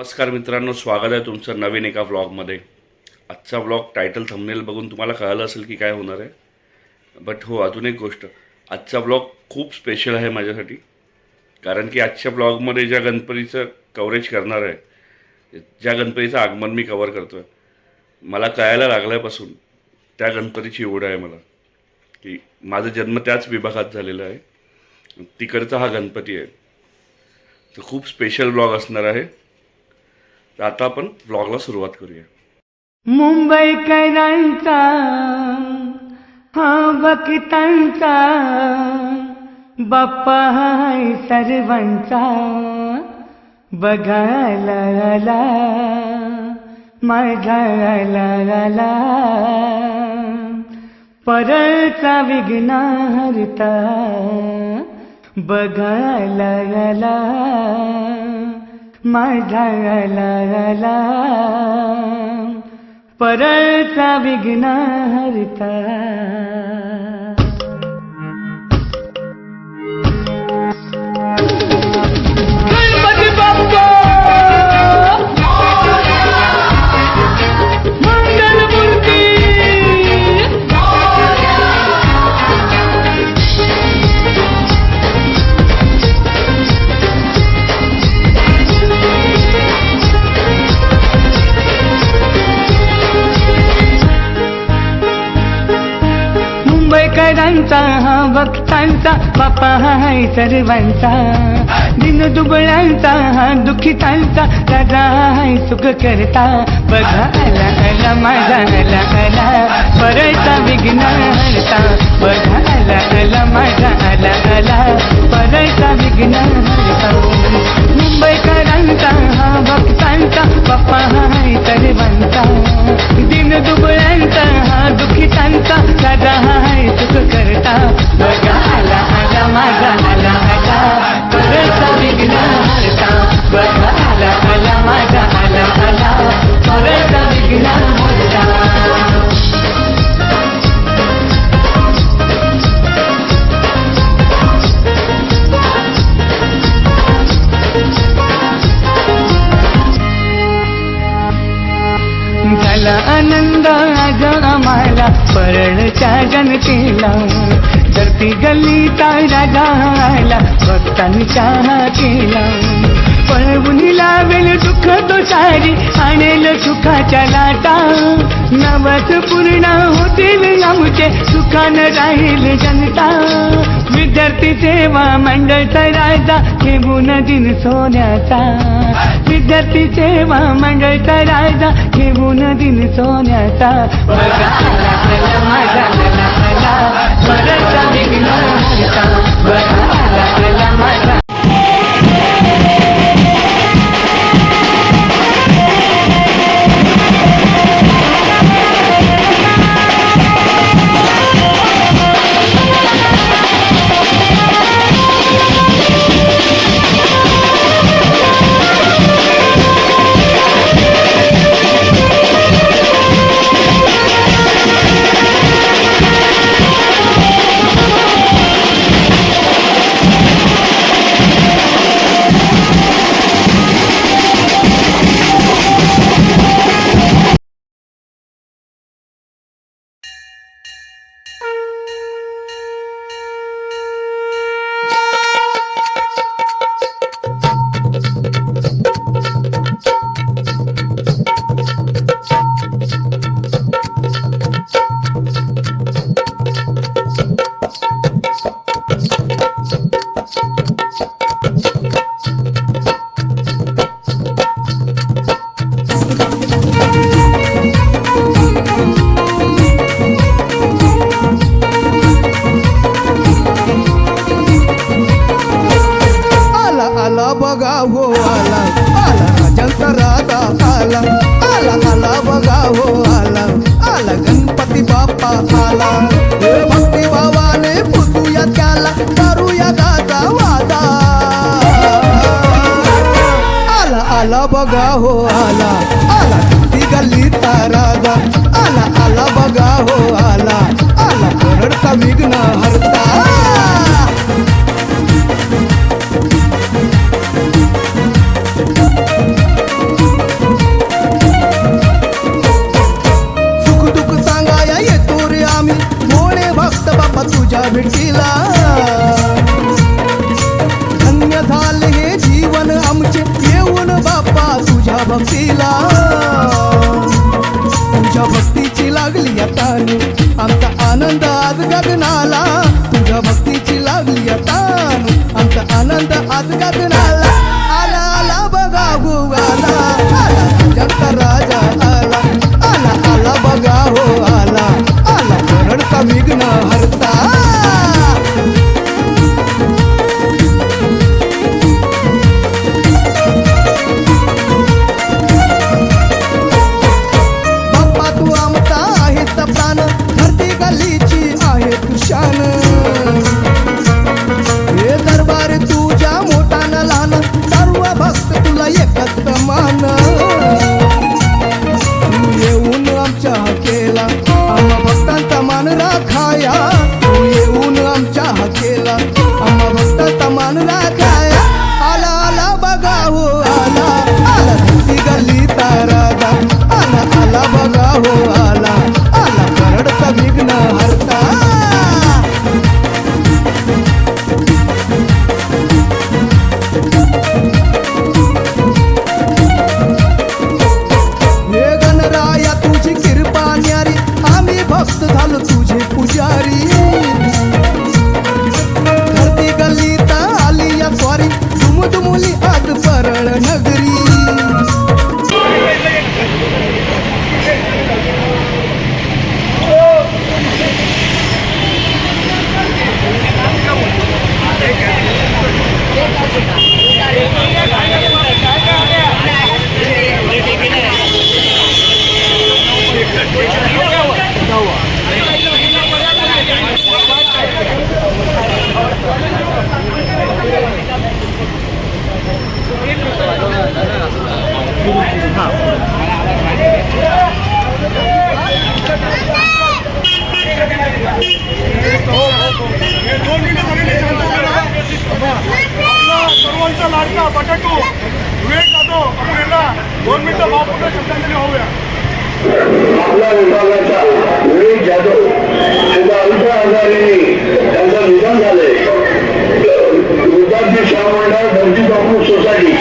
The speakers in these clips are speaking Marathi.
नमस्कार मित्रांनो स्वागत आहे तुमचं नवीन एका व्लॉगमध्ये आजचा व्लॉग टायटल थंबनेल बघून तुम्हाला कळलं असेल की काय होणार आहे. बट हो अजून एक गोष्ट. आजचा व्लॉग खूप स्पेशल आहे माझ्यासाठी. कारण की आजच्या ब्लॉगमध्ये ज्या गणपतीचं कव्हरेज करणार आहे ज्या गणपतीचं आगमन मी कवर करतो आहे मला कळायला लागल्यापासून त्या गणपतीची ओढ आहे मला. की माझा जन्म त्याच विभागात झालेला आहे. तिकडचा हा गणपती आहे. तर खूप स्पेशल ब्लॉग असणार आहे. तर आता आपण ब्लॉगला सुरुवात करूया. मुंबईकरांचा हा बकितांचा बाप्पा हाय सर्वांचा बघायला आला माझा आला आला परचा विघ्न हरता बघायला आला माझ्याला परळचा आला परचा विघ्न हरता. गणपती मुंबईकरांचा हा भक्तांचा बापा हाय सर्वांचा. दिन दुबळ्यांचा हा दुखितांचा राजा हाय सुख करता बघा आला आला माझा आला आला परचा विघ्न हरता। बघा आला आला माझा आला आला परचा विघ्न हरता। मुंबईकरांचा हा भक्तांचा बाप्पा हाय सर्वांचा दिन दुबळ्यांचा हा दुखितांचा राजा हाय सुख करता। बघा आला आला माझा आला आला परचा विघ्न हरता। बघा आला आला माझा आला आला परचा विघ्न हरता झाला आनंद आज आम्हाला परळच्या जनतेला. धरती गल्लीचा राजा आला भक्तांचा केला पळवून लावेल दुःख तो सारी आणेल सुखाच्या लाटा. नवत पूर्ण होतील आमचे सुखानं राहील जनता. विद्यार्थी सेवा मंडळ राजा घेऊन दिन सोन्याचा. विद्यार्थी सेवा मंडळ राजा घेऊन दिन सोन्याचा. बघा माझा राजा lost ಮಾಡ್ತಾ ಬಟಟು ವಿವೇಕ್ ಅದು ಅವರೆಲ್ಲ ಗೌರ್ಮೆಂಟ್ ಬಾಪುಟ ಶ್ರದ್ಧಾಂಜಲಿ ಹೋಗ್ಯ आपला विभागाचा जाधव त्यांचा अंश आजारी त्यांचं झालंय. विद्यार्थी शाह सोसायटी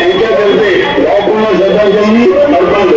यांच्यातर्फे बापूंना श्रद्धांजली अर्पण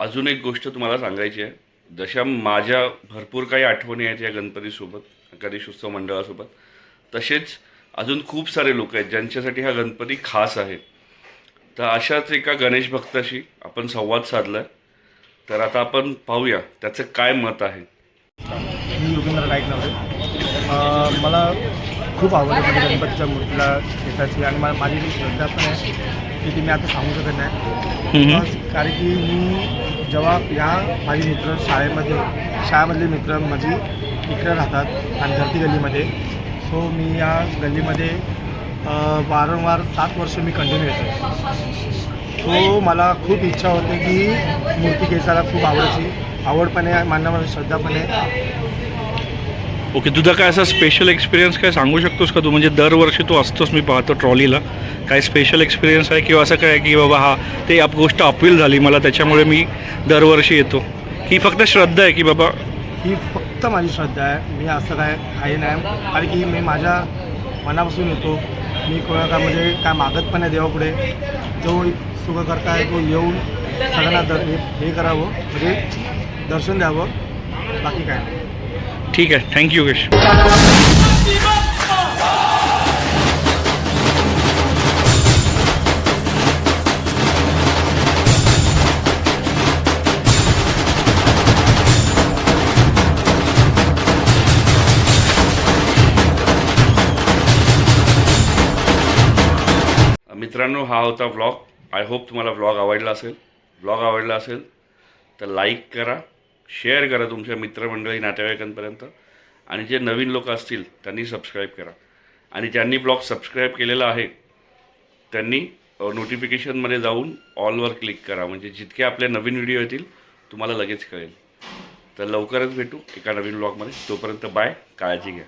अजून एक गोष्ट तुम्हाला सांगायची आहे. जशा माझ्या भरपूर काही आठवणी आहेत या गणपतीसोबत गणेशोत्सव मंडळासोबत तसेच अजून खूप सारे लोक आहेत ज्यांच्यासाठी हा गणपती खास आहे. तर अशाच एका गणेश भक्ताशी आपण संवाद साधला आहे तर आता आपण पाहूया त्याचं काय मत आहे. मी योगेंद्र नाईक नव्हे मला खूप आवड आहे म्हणजे गणपतीच्या मूर्तीला खेचायची आणि मला माझी जी श्रद्धा पण आहे की ती मी आता सांगू शकत नाही. कारण की मी जेव्हा या माझे मित्र शाळेमध्ये शाळेमधले मित्र माझी इकडे राहतात आणि धरती गल्लीमध्ये. सो मी या गल्लीमध्ये वारंवार सात वर्ष मी कंटिन्यू येतो सो मला खूप इच्छा होते की मूर्ती खेचायला खूप आवडायची आवड पण आहे माझ्यामध्ये श्रद्धा पण आहे ओके तुझा काय असा स्पेशल एक्सपिरियन्स काय सांगू शकतोस का तू? म्हणजे दरवर्षी तू असतोस मी पाहतो ट्रॉलीला. काय स्पेशल एक्सपिरियन्स आहे किंवा असं काय आहे की बाबा हा ते आप गोष्ट अपील झाली मला त्याच्यामुळे मी दरवर्षी येतो. ही फक्त श्रद्धा आहे की बाबा? ही फक्त माझी श्रद्धा आहे. मी असं काय आहे नाही. कारण की मी माझ्या मनापासून येतो. मी कोणाला म्हणजे काय मागत पण आहे देवापुढे. जो सुख आहे तो येऊन सगळ्यांना दर हे हे करावं. म्हणजे दर्शन द्यावं. बाकी काय नाही. ठीक आहे. थँक्यू योगेश मित्रांनो हा होता व्लॉग आय होप तुम्हाला व्लॉग आवडला असेल. व्लॉग आवडला असेल तर लाईक करा. शेअर करा तुमच्या मित्रमंडळी नातेवाईकांपर्यंत. आणि जे नवीन लोक असतील त्यांनी सबस्क्राईब करा. आणि ज्यांनी ब्लॉग सबस्क्राईब केलेला आहे त्यांनी नोटिफिकेशनमध्ये जाऊन ऑलवर क्लिक करा. म्हणजे जितके आपले नवीन व्हिडिओ येतील तुम्हाला लगेच कळेल. तर लवकरच भेटू एका नवीन ब्लॉगमध्ये तोपर्यंत बाय काळजी घ्या.